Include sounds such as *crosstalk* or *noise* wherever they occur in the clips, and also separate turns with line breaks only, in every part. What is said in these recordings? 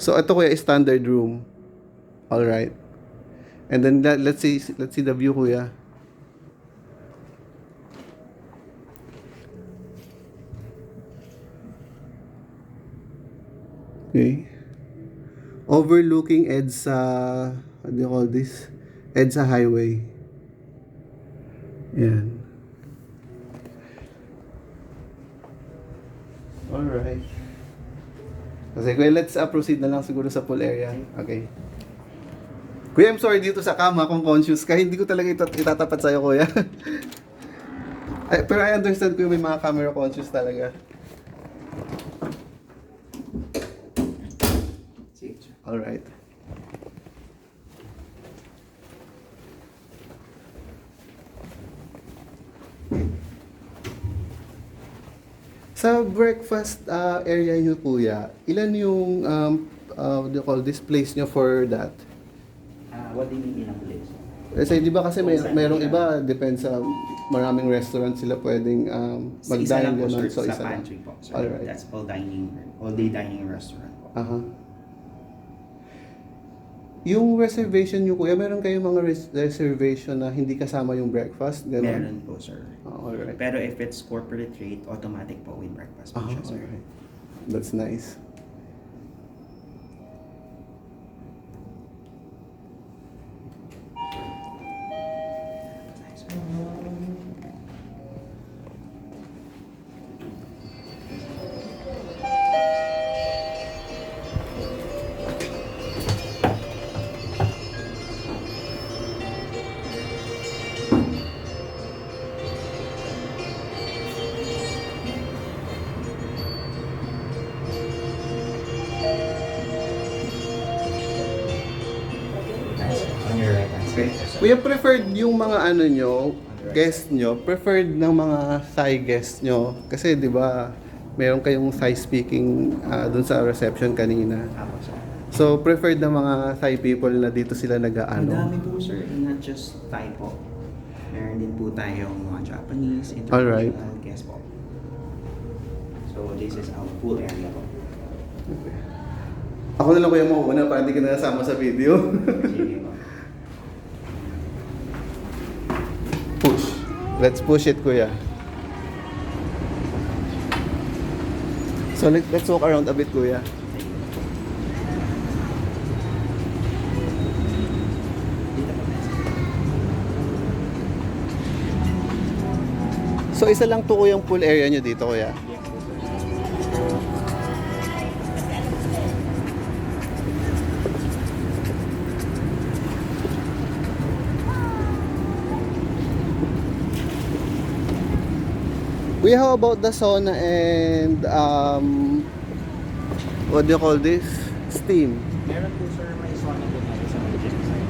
So ito kuya standard room. All right. And then let, let's see let's see the view kuya. Okay. Overlooking EDSA, what do you call this? EDSA Highway. Yan. Alright. Kasi kuya, let's uh, proceed na lang siguro sa pool area. Okay. Kuya, I'm sorry dito sa kama kung conscious ka. Hindi ko talaga ito itatapat sa'yo, kuya. *laughs* Ay, pero I understand kuya may mga camera conscious talaga. Alright. Sa breakfast uh, area nyo, kuya, ilan yung, um, uh, what do you call this place nyo for that?
Ah, what do you mean a place?
Kasi di ba kasi may, merong iba, depends sa maraming restaurant sila pwedeng um, mag-dine
lang po,
ganun.
sir,
So,
sa
isa lang.
po. Sir.
Alright.
That's all dining, all day dining restaurant po.
Aha. Yung reservation nyo, kuya, meron kayong mga res- reservation na hindi kasama yung breakfast? Ganun?
Meron po, sir.
Oh, alright.
Pero if it's corporate rate, automatic po with breakfast po
Ah,
siya, sir.
alright. That's nice. Kuya, preferred yung mga ano nyo, guest nyo, preferred ng mga Thai guest nyo. Kasi di ba, meron kayong Thai speaking ah, dun sa reception kanina.
Apo, sir.
So, preferred ng mga Thai people na dito sila
Ang
nag-ano.
dami po, sir. Not just Thai po. Meron din po tayong mga Japanese,
Alright.
international guests po. So, this is our pool area po.
Ako na lang kuya mauuna para hindi ka na nasama sa video.
Sige po. *laughs*
push. Let's push it, kuya. So, let, let's walk around a bit, kuya. So, isa lang to kuyang pool area nyo dito, kuya. Kuya, how about the sauna and um, what do you call this? Steam.
Meron po, sir, may sauna po natin sa gym side.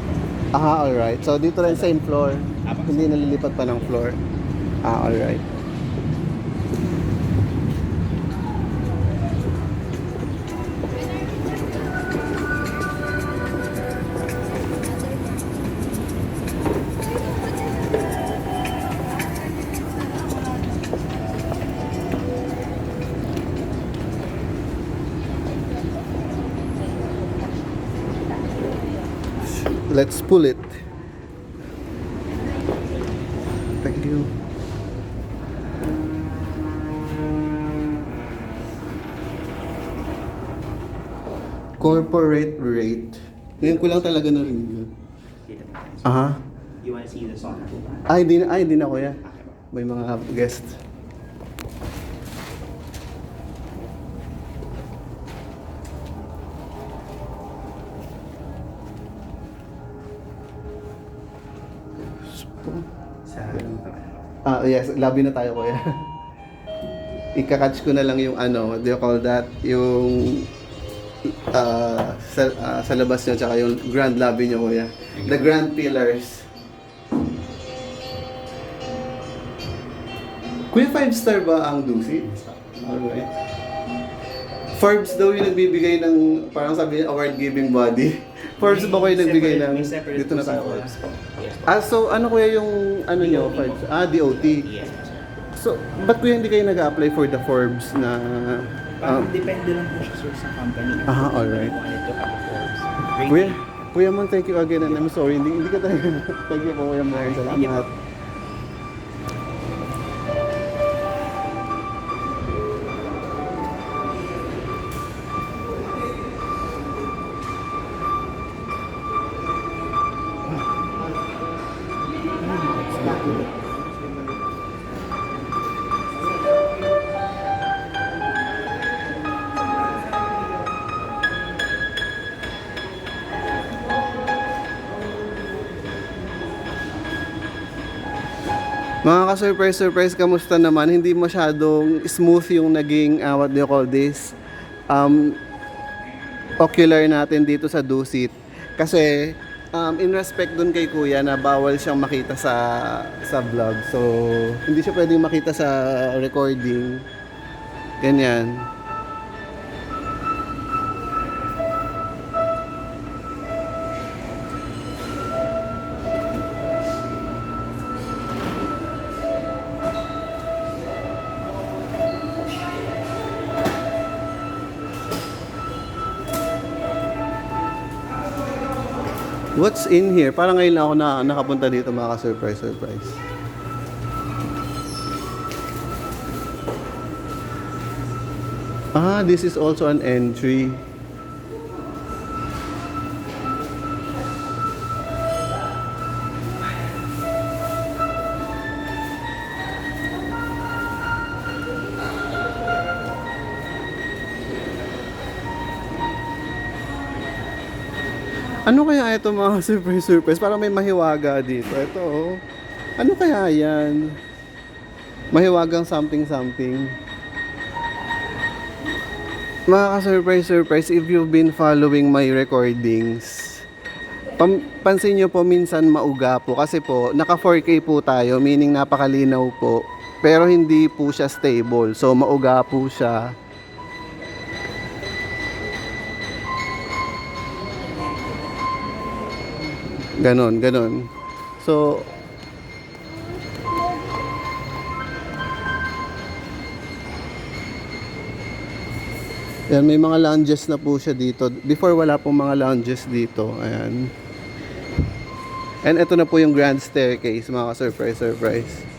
Ah, alright. So, dito rin same floor. Hindi nalilipat pa ng floor. Ah, alright. Let's pull it. Thank you. Corporate rate. Ngayon ko lang talaga
sir.
Aha.
You wanna see the ba?
Ay, di na, ay, di na kuya. May mga guest.
Sa
Ah, yes, labi na tayo kuya. Ikakatch ko na lang yung ano, what do you call that? Yung ah, sa, ah, sa labas nyo, tsaka yung grand lobby nyo kuya. The grand pillars. Kuya, 5 star ba ang Dusit? Alright. Forbes daw yung nagbibigay ng, parang sabi niya, award-giving body. Forbes ba kayo nagbigay ng, dito na tayo.
Forbes po. Yes po.
Ah, so ano kuya yung ano nyo?
DOT
Forbes?
po.
Ah, DOT.
Yes po, sir.
So, ba't kuya hindi kayo nag-apply for the Forbes na
Parang
Ah.
depende lang po siya sir sa company.
Aha, alright.
company wanted to have a course. Rating.
Kuya, Kuya Mon, thank you again and I'm sorry, hindi, hindi ka tayo. *laughs* thank you po Kuya Mon, salamat. Mga ka-surprise, surprise, kamusta naman? Hindi masyadong smooth yung naging, uh, what do you call this? Um, ocular natin dito sa Dusit. Kasi, um, in respect dun kay Kuya na bawal siyang makita sa sa vlog. So, hindi siya pwedeng makita sa recording. Ganyan. What's in here? Parang ngayon lang ako na nakapunta dito mga ka-surprise, surprise. Ah, this is also an entry. Ano kaya ito mga *laughs* surprise surprise? Parang may mahiwaga dito. Ito oh. Ano kaya yan? Mahiwagang something something. Mga ka-surprise surprise, if you've been following my recordings, pam- pansin nyo po minsan mauga po kasi po naka 4K po tayo, meaning napakalinaw po. Pero hindi po siya stable. So mauga po siya. Ganon, ganon. So, yan, may mga lounges na po siya dito. Before, wala pong mga lounges dito. Ayan. And ito na po yung grand staircase, mga ka-surprise, surprise.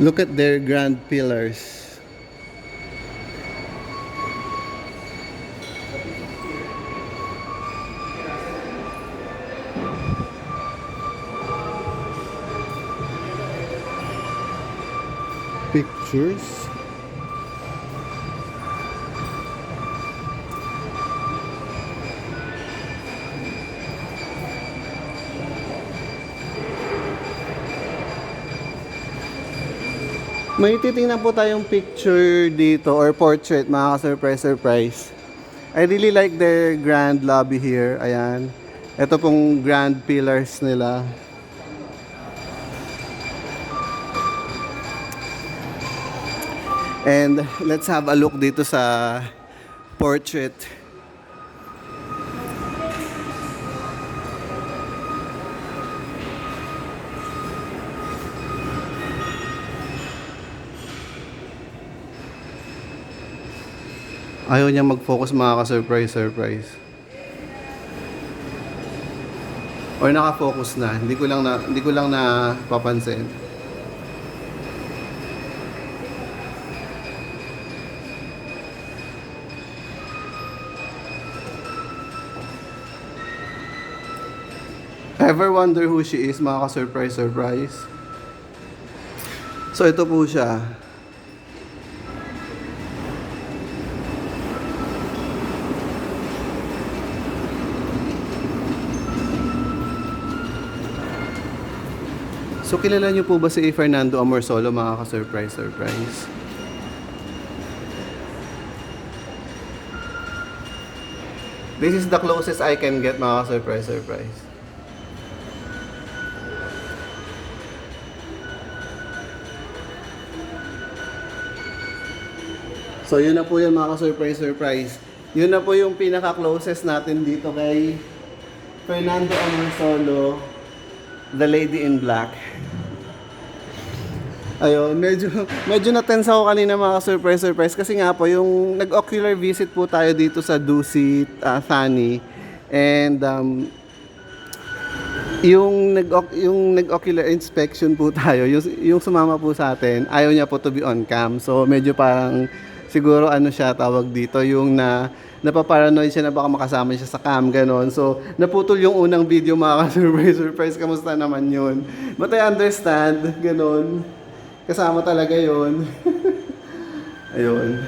Look at their grand pillars. Pictures. May titingnan po tayong picture dito or portrait mga ka-surprise surprise. I really like their grand lobby here. Ayan. Ito pong grand pillars nila. And let's have a look dito sa portrait. Ayaw niya mag-focus mga ka-surprise, surprise. Or naka-focus na. Hindi ko lang na hindi ko lang na papansin. Ever wonder who she is, mga ka-surprise, surprise? So, ito po siya. So, kilala niyo po ba si Fernando Amorsolo, mga ka-surprise, surprise? This is the closest I can get, mga ka-surprise, surprise. So, yun na po yun, mga ka-surprise, surprise. Yun na po yung pinaka-closest natin dito kay Fernando Amorsolo, the lady in black. Ayun, medyo medyo na-tense ako kanina mga surprise surprise kasi nga po yung nag-ocular visit po tayo dito sa Dusit, uh, Thani. And um, yung nag yung nag-ocular inspection po tayo, yung, yung sumama po sa atin, ayaw niya po to be on cam. So medyo parang siguro ano siya tawag dito, yung na napaparanoid siya na baka makasama siya sa cam, ganon. So, naputol yung unang video mga ka-surprise, *laughs* surprise, kamusta naman yun? But I understand, ganon. Kasama talaga yon *laughs* Ayun.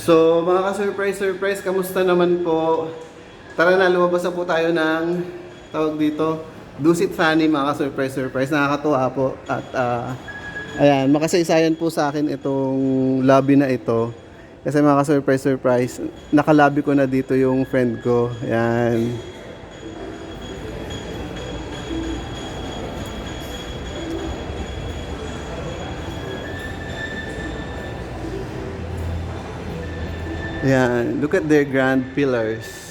So, mga ka-surprise, surprise, kamusta naman po? Tara na, lumabas na po tayo ng tawag dito, Dusit Funny, mga ka-surprise, surprise. Nakakatuwa po. At, ah, ayan, makasaysayan po sa akin itong lobby na ito. Kasi mga ka-surprise, surprise, nakalabi ko na dito yung friend ko. Ayan. Ayan, look at their grand pillars.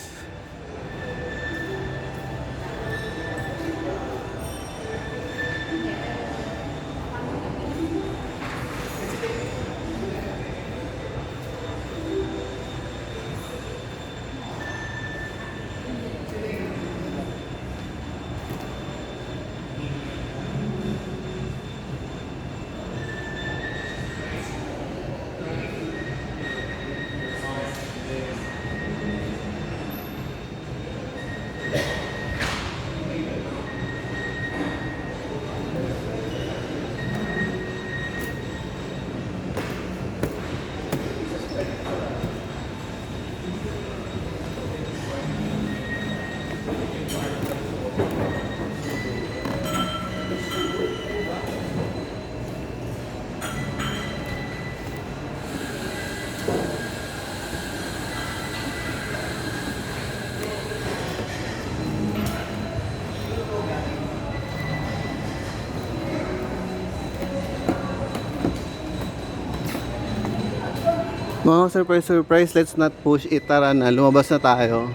Mga surprise, surprise, let's not push it. Tara na, lumabas na tayo.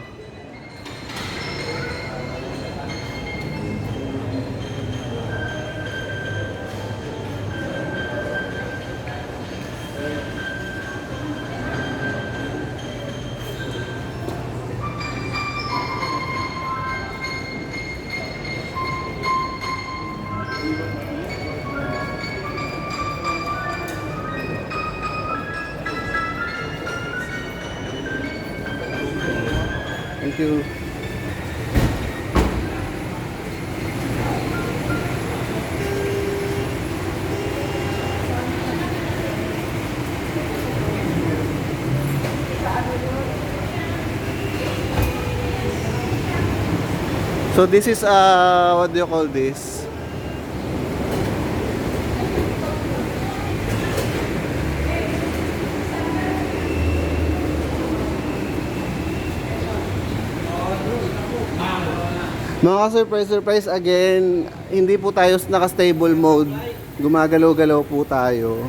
So this is uh what do you call this? Mga surprise surprise again, hindi po tayo naka-stable mode. Gumagalaw-galaw po tayo.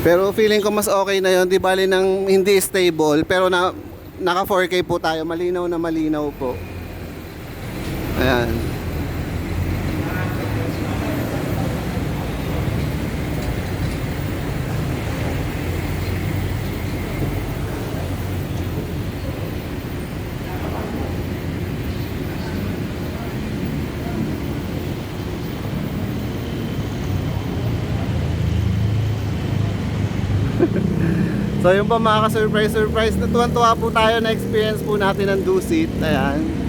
Pero feeling ko mas okay na 'yon, di bali nang hindi stable, pero na naka 4K po tayo, malinaw na malinaw po. Ayan. So yung pa mga ka-surprise surprise, natuwan-tuwa po tayo na experience po natin ng Dusit. Ayan.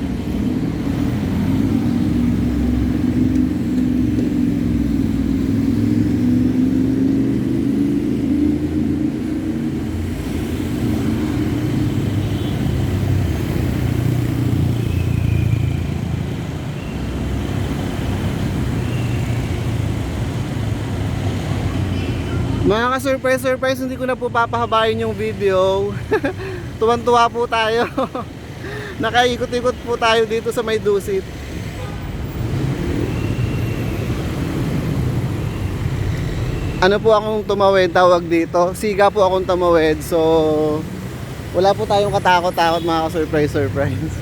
Mga ka-surprise, surprise, hindi ko na po papahabayin yung video. *laughs* Tuwan-tuwa po tayo. *laughs* Nakaikot-ikot po tayo dito sa may dusit. Ano po akong tumawid tawag dito? Siga po akong tumawid. So, wala po tayong katakot-takot mga ka-surprise, surprise.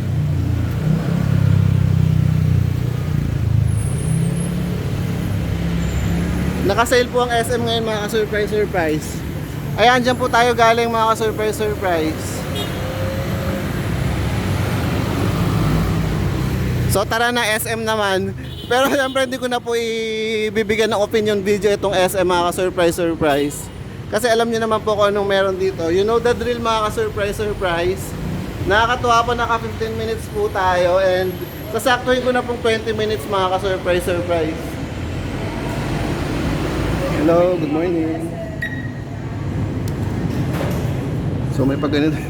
Nakasale po ang SM ngayon mga ka-surprise surprise. Ayan, dyan po tayo galing mga ka-surprise surprise. So tara na SM naman. *laughs* Pero siyempre hindi ko na po ibibigyan ng opinion video itong SM mga ka-surprise surprise. Kasi alam niyo naman po kung anong meron dito. You know the drill mga ka-surprise surprise. Nakakatuwa po naka 15 minutes po tayo and sasaktuhin ko na pong 20 minutes mga ka-surprise surprise. Hello, good morning. So may pag ganito.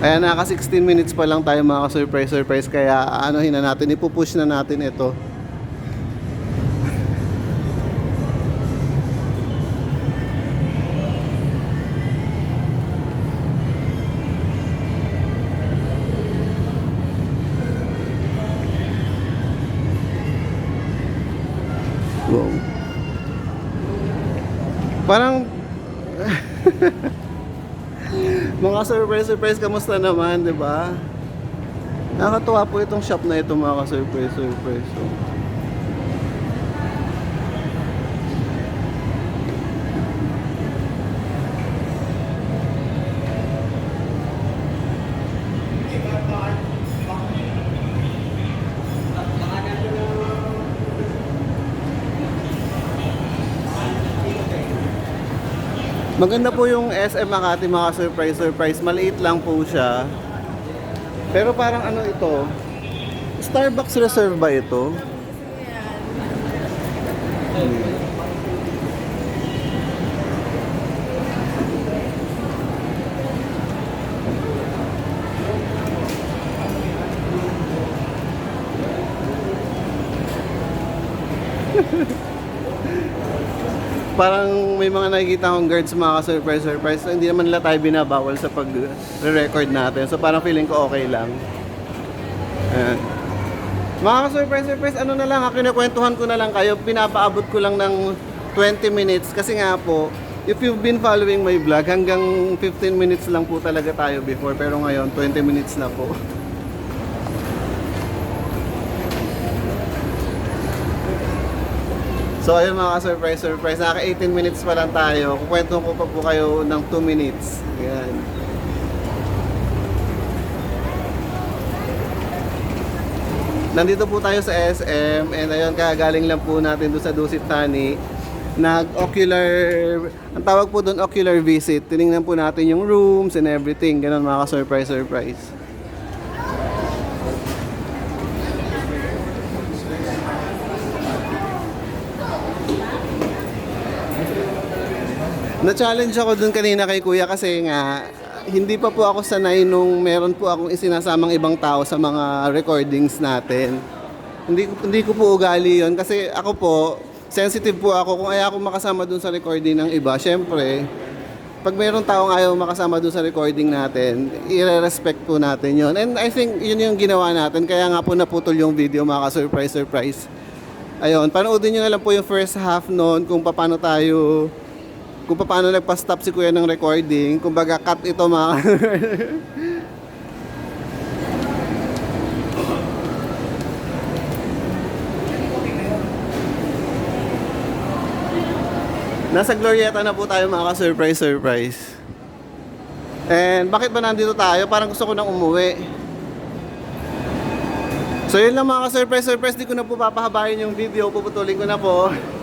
Ayan, naka 16 minutes pa lang tayo mga surprise surprise kaya ano na natin, ipupush na natin ito. *laughs* mga surprise surprise kamusta naman, 'di ba? Nakakatuwa po itong shop na ito mga surprise surprise. So, Maganda po yung SM Makati mga surprise surprise. Maliit lang po siya. Pero parang ano ito? Starbucks reserve ba ito? Parang may mga nakikita akong guards mga ka-surprise surprise. So, hindi naman nila tayo binabawal sa pag-record natin. So parang feeling ko okay lang. Ayan. mga ka-surprise surprise ano na lang ha, kinakwentuhan ko na lang kayo. Pinapaabot ko lang ng 20 minutes. Kasi nga po if you've been following my vlog hanggang 15 minutes lang po talaga tayo before. Pero ngayon 20 minutes na po *laughs* So ayun mga surprise surprise, naka 18 minutes pa lang tayo. Kukwento ko pa po kayo ng 2 minutes. Ayan. Nandito po tayo sa SM and ayun kagaling lang po natin doon sa Dusit Tani. Nag-ocular, ang tawag po doon ocular visit. Tiningnan po natin yung rooms and everything. Ganun mga surprise surprise. Na-challenge ako dun kanina kay kuya kasi nga hindi pa po ako sanay nung meron po akong isinasamang ibang tao sa mga recordings natin. Hindi, ko- hindi ko po ugali yon kasi ako po, sensitive po ako kung ayaw ako makasama dun sa recording ng iba. Syempre, pag mayroong taong ayaw makasama dun sa recording natin, i-respect po natin yon. And I think yun yung ginawa natin. Kaya nga po naputol yung video mga surprise surprise. Ayun, panoodin nyo na lang po yung first half noon kung paano tayo kung paano nagpa-stop si kuya ng recording. Kumbaga, cut ito mga... *laughs* Nasa Glorieta na po tayo mga ka-surprise, surprise. And bakit ba nandito tayo? Parang gusto ko nang umuwi. So yun lang mga ka-surprise, surprise. Di ko na po papahabayin yung video. Puputulin ko na po. *laughs*